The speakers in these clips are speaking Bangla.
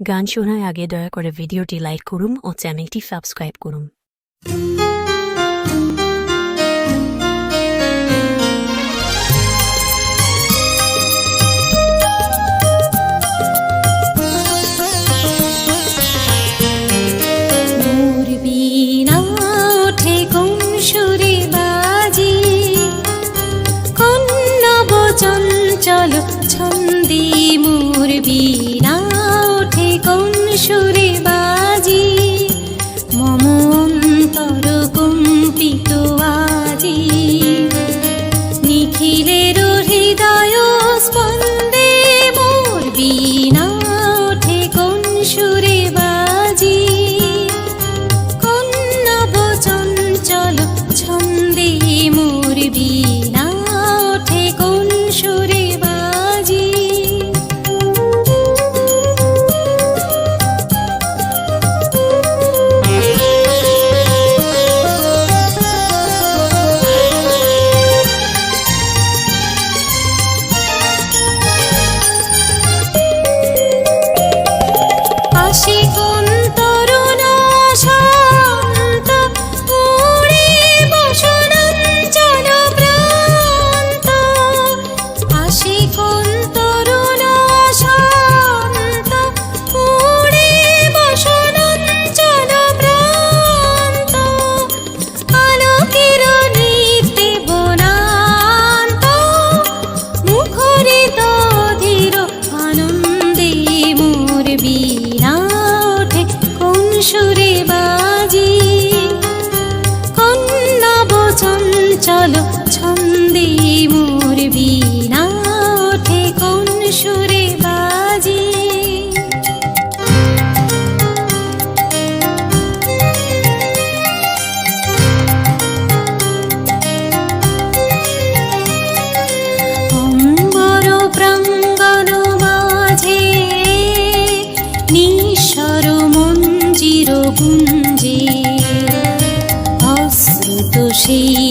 গান শোনার আগে দয়া করে ভিডিওটি লাইক করুন ও চ্যানেলটি সাবস্ক্রাইব করুন। চল ছন্দি বীর সুরে see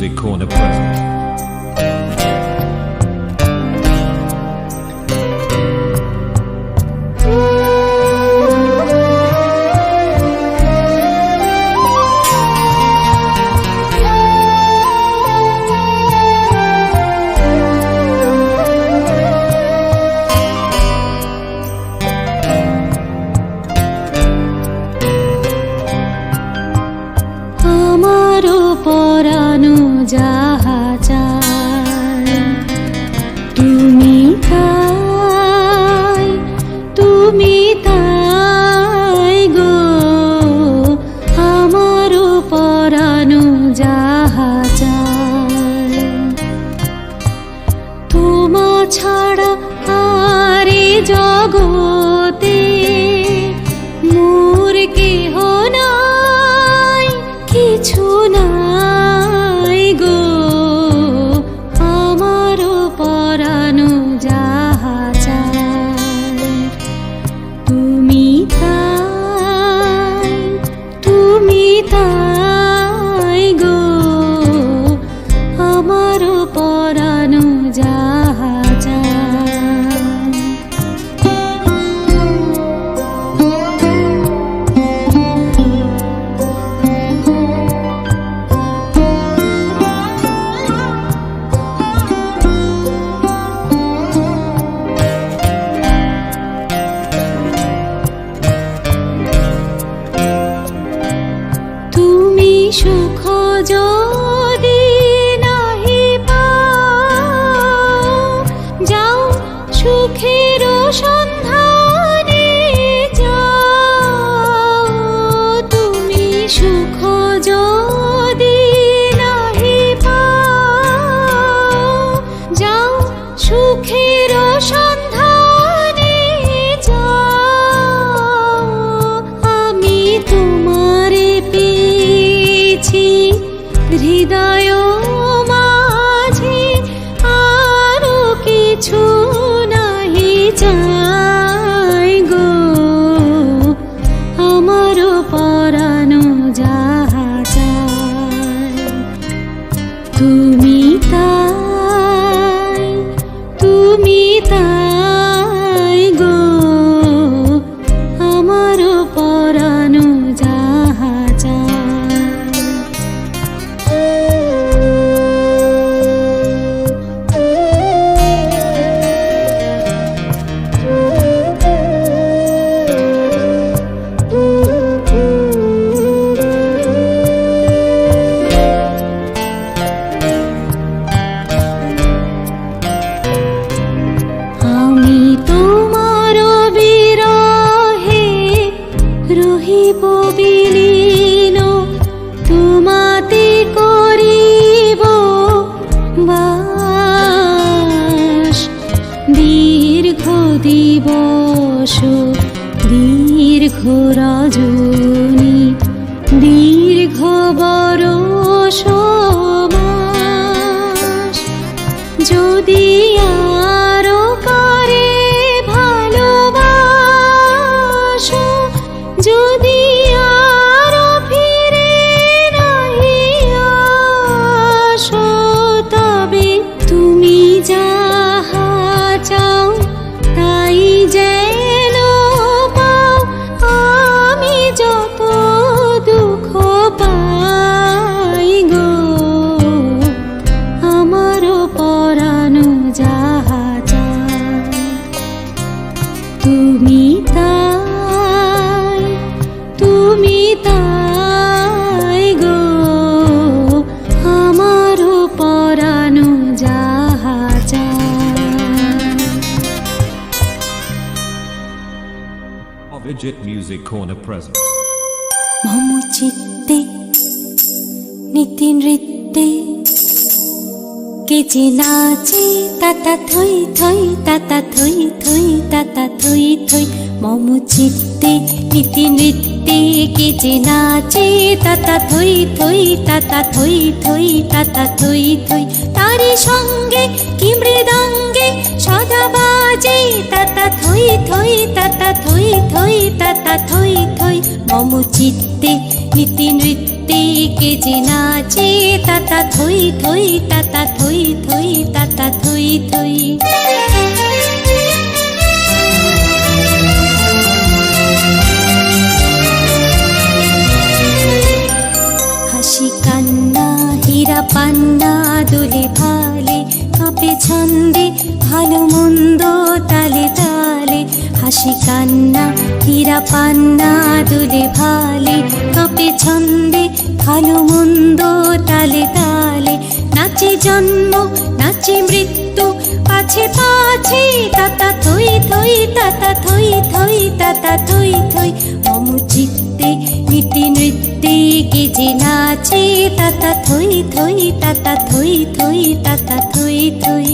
Music Corner presents. खुराजू Music Corner presents. Momo chitti, nitin ritti, kechi nachi, tata thui thui, tata thui thui, tata thui thui. Momo chitti, nitin ritti. নৃত্যে কে যে নাচে তাতা থই থই তাতা থই থই তাতা থই থই তারি সঙ্গে কি মৃদঙ্গে সদা বাজে তাতা থই থই তাতা থই থই তাতা থই থই মম চিত্তে নীতি নৃত্যে কে যে নাচে তাতা থই থই তাতা থই থই তাতা থই থই পান্না দোলে ভালে কাঁপে ছন্দে, ভালো মন্দ তালে তালে। হাসি কান্না, হীরা পান্না দোলে ভালে কাঁপে ছন্দে, ভালো মন্দ তালে তালে। নাচে জন্ম, নাচে মৃত্যু, পাছে পাছে, তাতা থই থই, তাতা থই থই, তাতা থই থই। মম চিত্তে নীতি নৃত্যে কে যে নাচে তাতা থই থই তাতা থই থই তাতা থই থই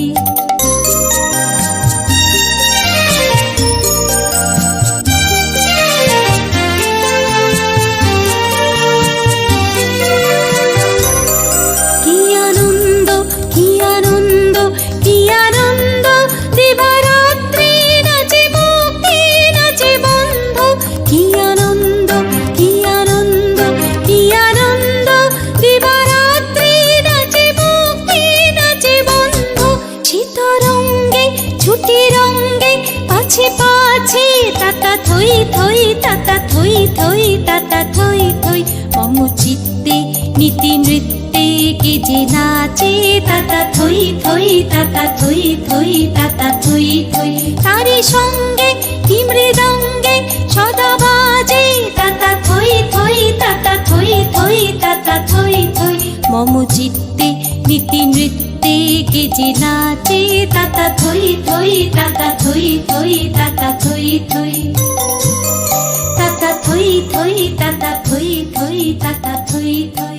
তাতা থই থই তাতা থই থই। মম চিত্তে নীতি নৃত্যে কে যে নাচে তাতা থই থই তাতা থই থই তাতা থই থই। তারি সঙ্গে কি মৃদঙ্গে সদা বাজে তাতা থই থই তাতা থই থই তাতা থই থই। মম চিত্তে নীতি নৃত্যে গেজে নাচে, তাতা থই থই, তাতা থই থই, তাতা থই থই। তাতা থই থই, তাতা থই থই, তাতা থই থই।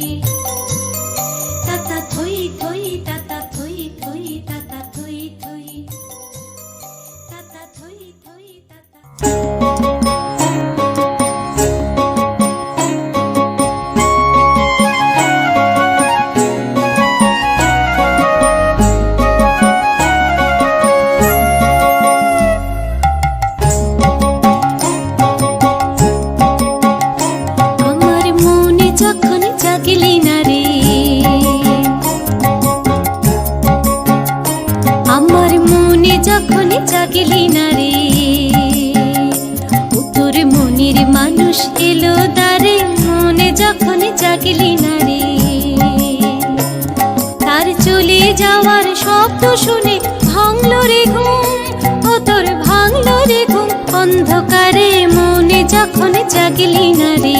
জাগলি না রে।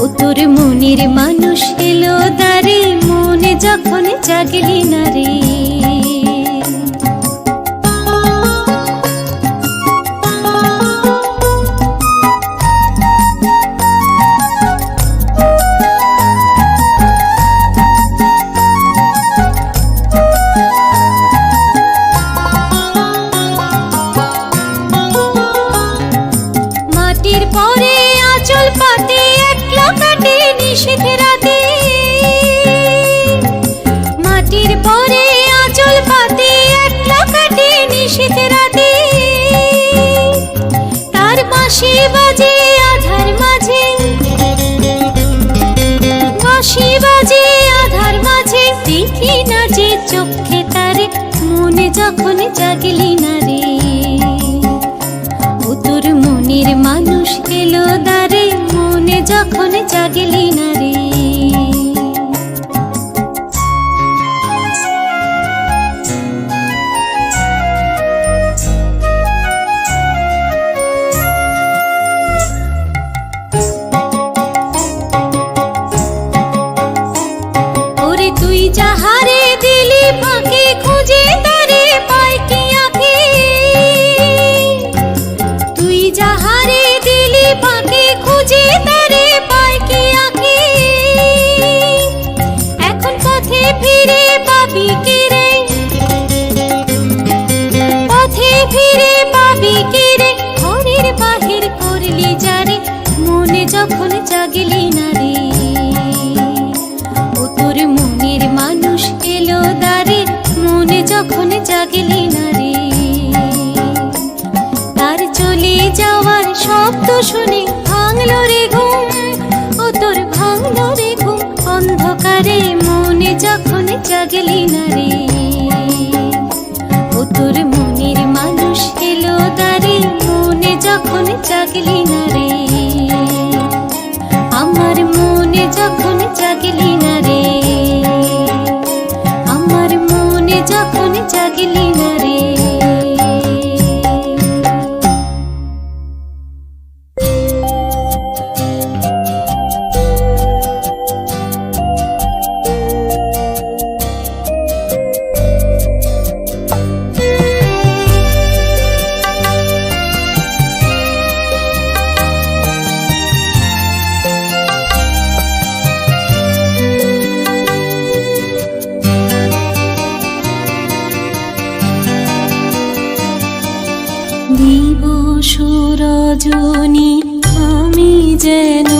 ও তোর মনের মানুষ নিষেধ রাতে। মাটির পরে পাতে একলা কাটে রাতে। তার বাঁশি বাজে আধার মাঝে। বাজে আধার মাঝে। দেখি না যে চোখে তারে, মনে যখন জাগলি না রে। ও তোর মনের মানুষ এলো দারে মনে যখন জাগলি না রে। ফিরে পাবি কি ঘরের বাহির করলি যারে মনে যখন জাগলি না রে। ও তোর মনের মানুষ এলো দারে মনে যখন জাগলি না রে। তার চলে যাওয়ার শব্দ শুনে ভাঙলো রে ঘুম, ও তোর ভাঙলো রে ঘুম। অন্ধকারে মনে যখন জাগলি না রে। যখন জাগলি না রে? রজনী আমি যেন